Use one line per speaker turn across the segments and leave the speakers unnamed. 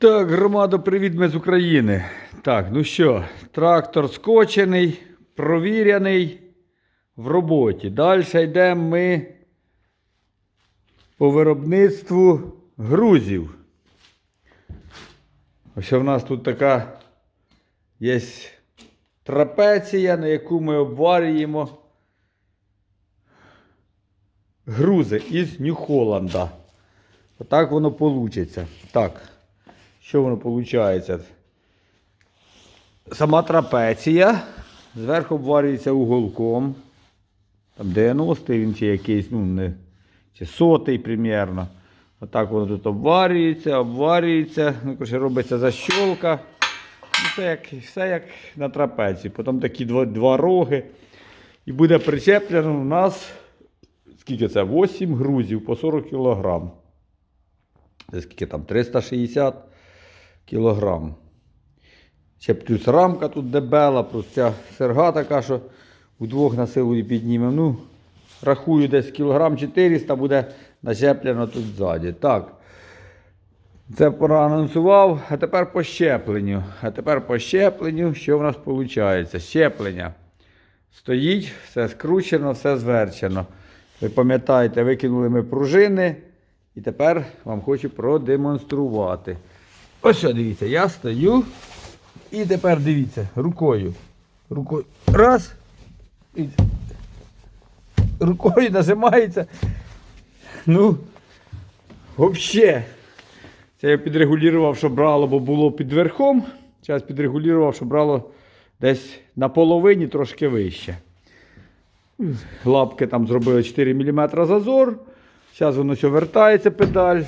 Так, громада, привіт, ми з України. Так, ну що, трактор скочений, провіряний в роботі. Далі йдемо ми по виробництву грузів. Ось у нас тут така є трапеція, на яку ми обварюємо грузи із Нью-Холланда. Отак воно вийде. Так, що воно виходить? Сама трапеція. Зверху обварюється уголком. Там 90-й він чи якийсь, ну, не, чи сотий примерно. Отак воно тут обварюється, обварюється. Ну, коротше, робиться защолка. Ну, Все як, все як на трапеції. Потім такі два, два роги. І буде причеплено у нас скільки це? 8 грузів по 40 кг. Це скільки там? 360 кг. Ще плюс рамка тут дебела, плюс ця серга така, що удвох на силу і піднімемо. Ну, рахую, десь кілограм 400 буде начеплено тут ззаді. Так. Це проанонсував. А тепер по щепленню. А тепер по щепленню, що в нас виходить? Щеплення. Стоїть, все скручено, все зверчено. Ви пам'ятаєте, викинули ми пружини. І тепер вам хочу продемонструвати. Ось що, дивіться, я стою. І тепер дивіться, рукою. Рукою. Раз. І рукою нажимається. Ну, взагалі. Це я підрегулював, щоб брало, бо було під верхом. Зараз підрегулював, щоб брало десь на половині трошки вище. Лапки там зробили 4 мм зазор. Зараз воно все вертається педаль.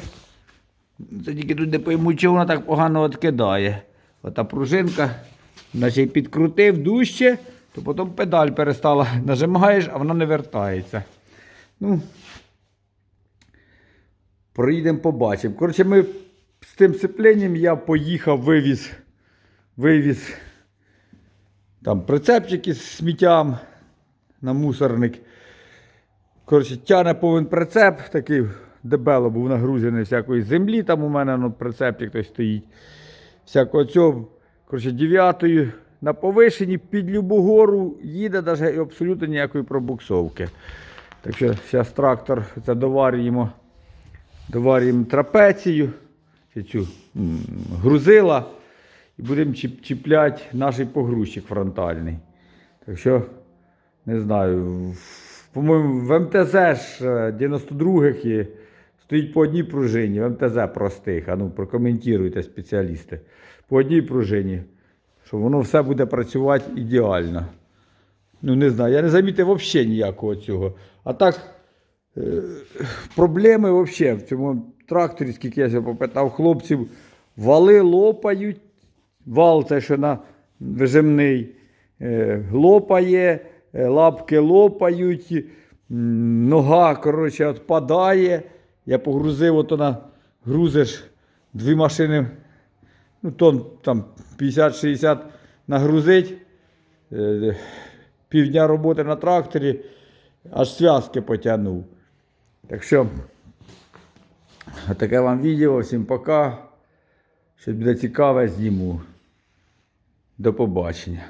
Це тільки тут не пойму, чого вона так погано відкидає. Ота пружинка, наче підкрутив дужче, то потім педаль перестала. Нажимаєш, а вона не вертається. Ну, проїдемо, побачимо. Коротше, ми з тим сцепленням я поїхав, вивіз, вивіз там прицепчики з сміттям на мусорник. Коротше, тяне повен прицеп, такий дебело був нагрузений всякої землі. Там у мене ну, прицепчик той стоїть. Всякого цього. Коротше, дев'ятою на повишенні під любу гору їде навіть абсолютно ніякої пробуксовки. Так що зараз трактор це доварюємо, доварюємо трапецію, цю грузила. І будемо чіп- чіпляти наш погрузчик фронтальний. Так що, не знаю, по-моєму, в МТЗ ж е, 92-х є, стоїть по одній пружині, МТЗ простих. А ну прокоментуйте спеціалісти. По одній пружині. Що воно все буде працювати ідеально. Ну, не знаю, я не замітив взагалі ніякого цього. А так, е, проблеми взагалі в цьому тракторі, скільки я попитав хлопців, вали лопають. Вал це що на вижимний е, лопає, е, лапки лопають, нога коротше, відпадає. Я погрузив, ото на грузиш дві машини, ну тон там 50-60 нагрузить. Е, Півдня роботи на тракторі, аж зв'язки потягнув. Так що, таке вам відео. Всім пока. Що буде цікаве, зніму. До побачення.